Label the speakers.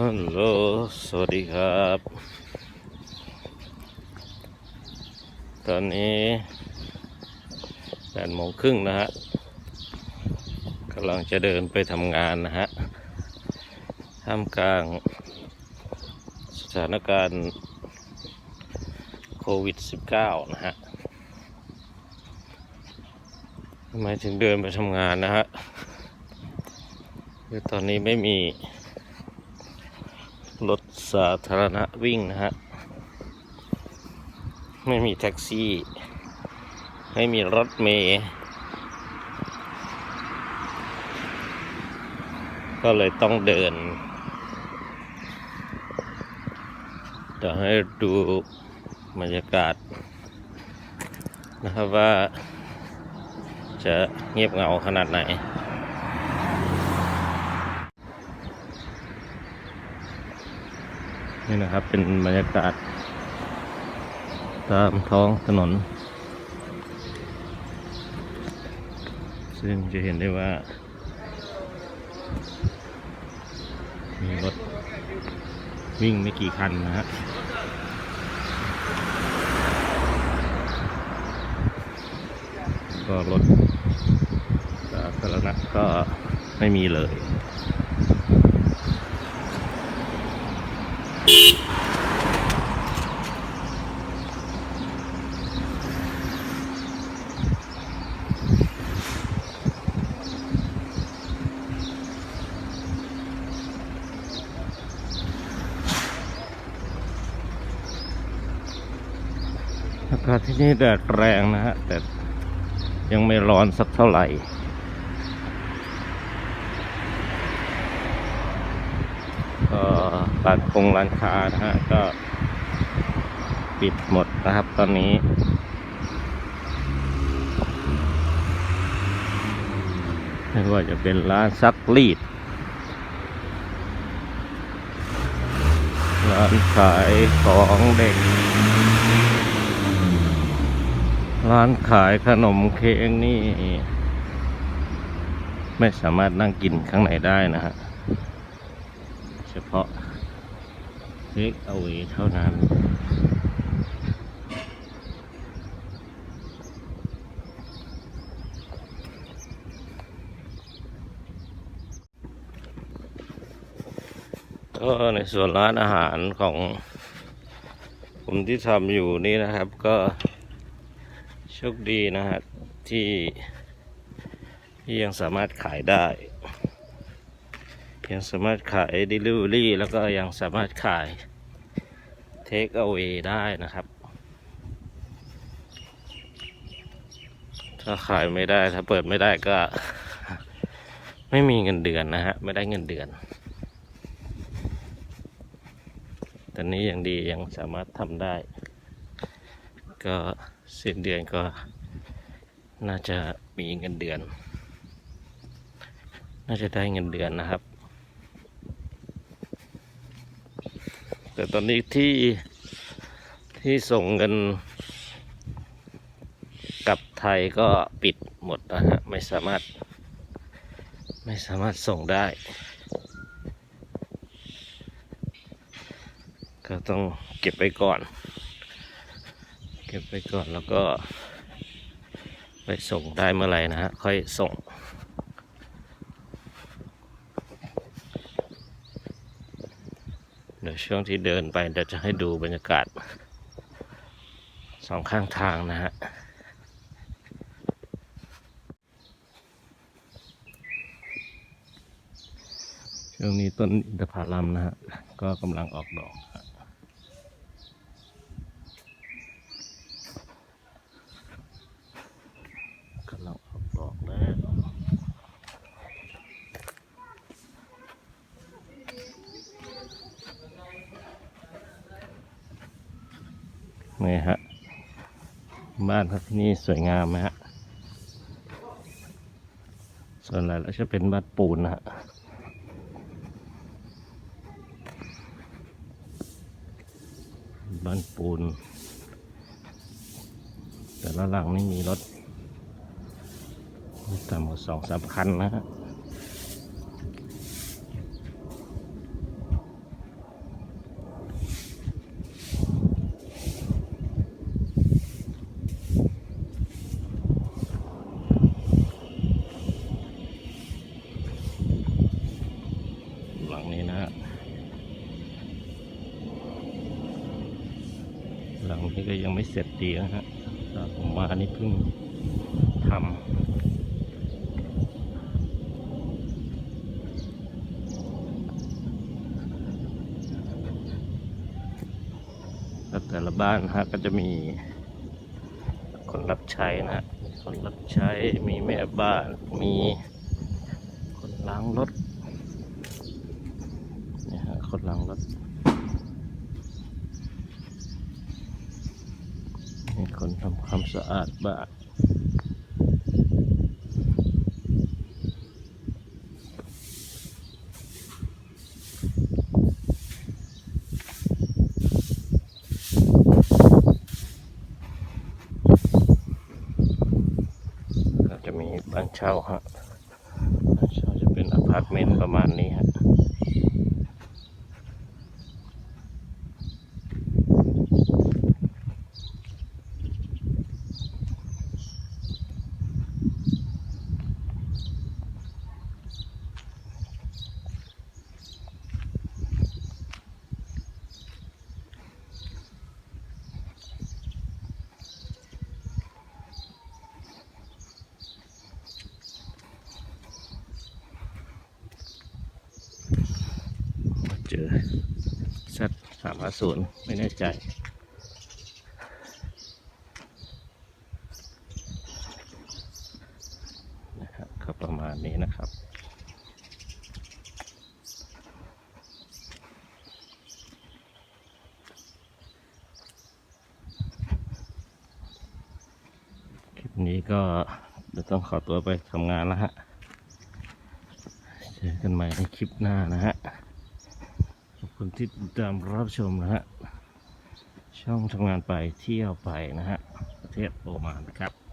Speaker 1: ฮัลโหล สวัสดีครับ ตอนนี้แปดโมงครึ่งนะฮะกำลังจะเดินไปทำงานนะฮะ ท่ามกลางสถานการณ์โควิด -19 นะฮะทำไมถึงเดินไปทำงานนะฮะคือตอนนี้ไม่มี รถสาธารณะวิ่งนะฮะ ไม่มีแท็กซี่ ไม่มีรถเมล์ก็เลยต้องเดินเดี๋ยวให้ดูบรรยากาศ นะครับว่าจะเงียบเหงาขนาดไหน นี่นะครับเป็นบรรยากาศ ตามท้องถนน ซึ่งจะเห็นได้ว่า มีรถวิ่งไม่กี่คันนะฮะก็รถสาธารณะก็ไม่มีเลย อากาศที่นี่แดดแรงนะฮะ แต่ยังไม่ร้อนสักเท่าไหร่ ก็ ร้านคงร้านค้านะฮะก็ปิดหมดนะครับตอนนี้ ไม่ว่าจะเป็นร้านซักรีด ร้านขายของเด็ก ร้านขายขนมเค้กนี่ ไม่สามารถนั่งกินข้างในได้นะฮะ เฉพาะ เทคเอาไว้เท่านั้น ก็ในส่วนร้านอาหารของผมที่ทำอยู่นี่นะครับก็โชคดีนะฮะที่ที่ยังสามารถขายได้ ยังสามารถขาย Delivery แล้วก็ยังสามารถขาย Take away ได้นะครับ ถ้าขายไม่ได้ถ้าเปิดไม่ได้ก็ ไม่มีเงินเดือนนะฮะ ไม่ได้เงินเดือนตอนนี้ยังดียังสามารถทำได้ ก็สิ้นเดือนก็น่าจะมีเงินเดือน น่าจะได้เงินเดือนนะครับ แต่ตอนนี้ที่ที่ส่งเงินกลับไทยก็ปิดหมดนะฮะไม่สามารถ ไม่สามารถส่งได้ ก็ต้องเก็บไปก่อน เก็บไปก่อนแล้วก็ ไปส่งได้เมื่อไหร่นะฮะค่อยส่ง เดี๋ยวช่วงที่เดินไปเดี๋ยวจะให้ดูบรรยากาศสองข้างทางนะฮะช่วงนี้ต้นอินทผลัมนะฮะก็กำลังออกดอกฮะกำลังออกดอกแล้ว นี่ฮะ บ้านครับที่นี่สวยงามไหมฮะ ส่วนอะไรแล้วจะเป็นบ้านปูนนะฮะบ้านปูน แต่ละหลังนี่มีรถไม่ต่ำกว่าสองสามคันนะฮะ นี้ก็ยังไม่เสร็จดีนะฮะตอนผมมานี่เพิ่งทำแล้วแต่ละบ้านฮะก็จะมีคนรับใช้นะฮะคนรับใช้มีแม่บ้าน มีคนล้างรถ เนี่ยฮะ คนล้างรถ มีคนทำความสะอาดบ้านก็จะมีบ้านเช่าฮะบ้านเช่าจะเป็นอพาร์ตเมนต์ประมาณนี้ฮะ เจอสัตสามศูนย์ไม่แน่ใจนะครับก็ประมาณนี้นะครับคลิปนี้ก็เดี๋ยวต้องขอตัวไปทำงานแล้วฮะ เจอกันใหม่ในคลิปหน้านะฮะ คุณที่ติดตามรับชมนะฮะช่องทำงานไปเที่ยวไปนะฮะประเทศโอมานนะครับ